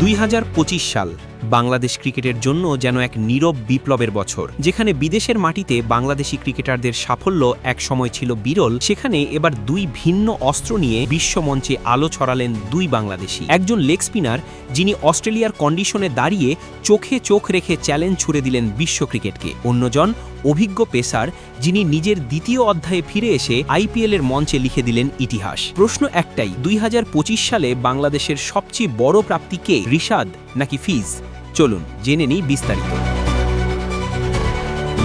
দুই হাজার পঁচিশ সাল বাংলাদেশ ক্রিকেটের জন্য যেন এক নীরব বিপ্লবের বছর। যেখানে বিদেশের মাটিতে বাংলাদেশি ক্রিকেটারদের সাফল্য এক সময় ছিল বিরল, সেখানে এবার দুই ভিন্ন অস্ত্র নিয়ে বিশ্বমঞ্চে আলো ছড়ালেন দুই বাংলাদেশি। একজন লেগ স্পিনার যিনি অস্ট্রেলিয়ার কন্ডিশনে দাঁড়িয়ে চোখে চোখ রেখে চ্যালেঞ্জ ছুড়ে দিলেন বিশ্ব ক্রিকেটকে। অন্যজন অভিজ্ঞ পেসার যিনি নিজের দ্বিতীয় অধ্যায়ে ফিরে এসে আইপিএল এর মঞ্চে লিখে দিলেন ইতিহাস। প্রশ্ন একটাই, দুই হাজার পঁচিশ সালে বাংলাদেশের সবচেয়ে বড় প্রাপ্তি কে? রিশাদ নাকি ফিজ? চলুন, জেনে নিই বিস্তারিত।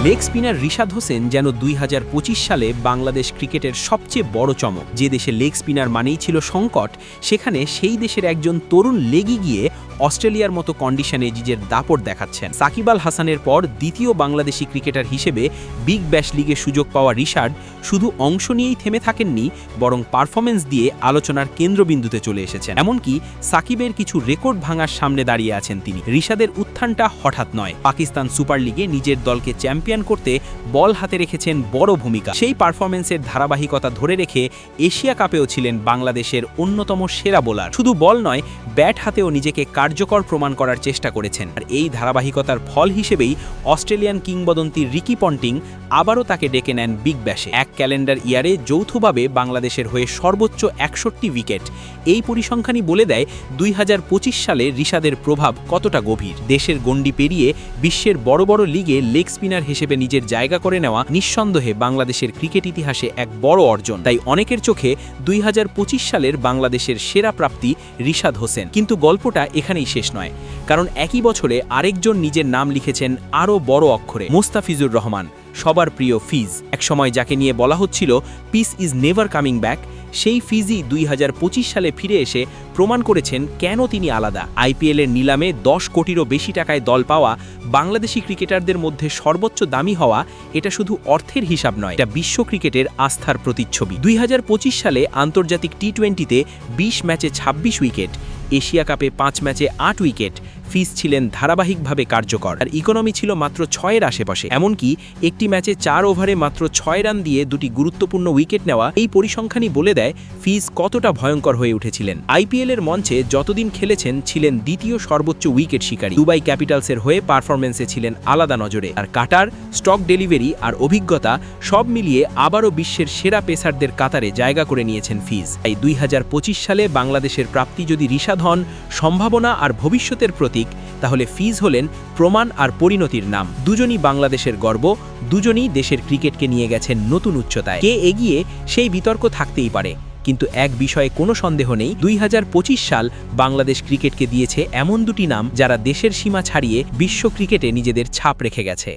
লেগ স্পিনার রিশাদ হোসেন যেন দুই হাজার পঁচিশ সালে বাংলাদেশ ক্রিকেটের সবচেয়ে বড় চমক। যে দেশে লেগ স্পিনার মানেই ছিল সংকট, সেখানে সেই দেশের একজন তরুণ লেগই গিয়ে অস্ট্রেলিয়ার মতো কন্ডিশনে নিজের দাপট দেখাচ্ছেন। সাকিব আল হাসানের পর দ্বিতীয় বাংলাদেশি ক্রিকেটার হিসেবে বিগ ব্যাশ লিগে সুযোগ পাওয়া রিশাদ শুধু অংশ নিয়েই থেমে থাকেননি, বরং পারফরমেন্স দিয়ে আলোচনার কেন্দ্রবিন্দুতে চলে এসেছেন। এমনকি সাকিবের কিছু রেকর্ড ভাঙার সামনে দাঁড়িয়ে আছেন তিনি। রিশাদের উত্থানটা হঠাৎ নয়। পাকিস্তান সুপার লিগে নিজের দলকে চ্যাম্পিয়ন করতে বল হাতে রেখেছেন বড় ভূমিকা। সেই পারফরমেন্সের ধারাবাহিকতা ধরে রেখে এশিয়া কাপেও ছিলেন বাংলাদেশের অন্যতম সেরা বোলার শুধু বল নয় ব্যাট হাতেও নিজেকে কার্যকর প্রমাণ করার চেষ্টা করেছেন। আর এই ধারাবাহিকতার ফল হিসেবেই অস্ট্রেলিয়ান কিংবদন্তি রিকি পন্টিং আবারও তাকে ডেকে নেন বিগ ব্যাশে এক ক্যালেন্ডার ইয়ারে যৌথভাবে বাংলাদেশের হয়ে সর্বোচ্চ একষট্টি উইকেট এই পরিসংখ্যানই বলে দেয়, দুই হাজার পঁচিশ সালে রিশাদের প্রভাব কতটা গভীর। দেশের গণ্ডি পেরিয়ে বিশ্বের বড় বড় লিগে লেগ স্পিনার হিসেবে নিজের জায়গা করে নেওয়া নিঃসন্দেহে বাংলাদেশের ক্রিকেট ইতিহাসে এক বড় অর্জন। তাই অনেকের চোখে দুই হাজার পঁচিশ সালের বাংলাদেশের সেরা প্রাপ্তি রিশাদ হোসেন। কিন্তু গল্পটা এখানেই শেষ নয়। কারণ একই বছরে আরেকজন নিজের নাম লিখেছেন আরও বড় অক্ষরে, মোস্তাফিজুর রহমান, সবার প্রিয় ফিজ। একসময় যাকে নিয়ে বলা হচ্ছিল peace is never coming back সেই ফিজি দুই হাজার পঁচিশ সালে ফিরে এসে প্রমাণ করেছেন কেন তিনি আলাদা। আইপিএলের নিলামে দশ কোটিরও বেশি টাকায় দল পাওয়া বাংলাদেশি ক্রিকেটারদের মধ্যে সর্বোচ্চ দামি হওয়া এটা শুধু অর্থের হিসাব নয়, এটা বিশ্ব ক্রিকেটের আস্থার প্রতিচ্ছবি। দুই হাজার পঁচিশ সালে আন্তর্জাতিক টি টোয়েন্টিতে বিশ ম্যাচে ২৬ উইকেট এশিয়া কাপে পাঁচ ম্যাচে আট উইকেট ফিস ছিলেন ধারাবাহিকভাবে কার্যকর। আর ইকোনমি ছিল মাত্র ছয়ের আশেপাশে। এমনকি একটি ম্যাচে চার ওভারে মাত্র ছয় রান দিয়ে দুটি গুরুত্বপূর্ণ উইকেট নেওয়া এই পরিসংখ্যানই বলে দেয় ফিস কতটা ভয়ঙ্কর হয়ে উঠেছিলেন। আইপিএল এর মঞ্চে যতদিন খেলেছেন ছিলেন দ্বিতীয় সর্বোচ্চ উইকেট শিকারী। দুবাই ক্যাপিটালসের হয়ে পারফরমেন্সে ছিলেন আলাদা নজরে। আর কাটার, স্টক ডেলিভারি আর অভিজ্ঞতা সব মিলিয়ে আবারও বিশ্বের সেরা পেসারদের কাতারে জায়গা করে নিয়েছেন ফিজ। তাই দুই সালে বাংলাদেশের প্রাপ্তি যদি ঋষাদ হন সম্ভাবনা আর ভবিষ্যতের প্রতীক, তাহলে ফিজ হলেন প্রমাণ আর পরিণতির নাম। দুজনই বাংলাদেশের গর্ব, দুজনই দেশের ক্রিকেটকে নিয়ে গেছেন নতুন উচ্চতায়। কে এগিয়ে সেই বিতর্ক থাকতেই পারে, কিন্তু এক বিষয়ে কোনো সন্দেহ নেই, দুই হাজার পঁচিশ সাল বাংলাদেশ ক্রিকেটকে দিয়েছে এমন দুটি নাম যারা দেশের সীমা ছাড়িয়ে বিশ্ব ক্রিকেটে নিজেদের ছাপ রেখে গেছে।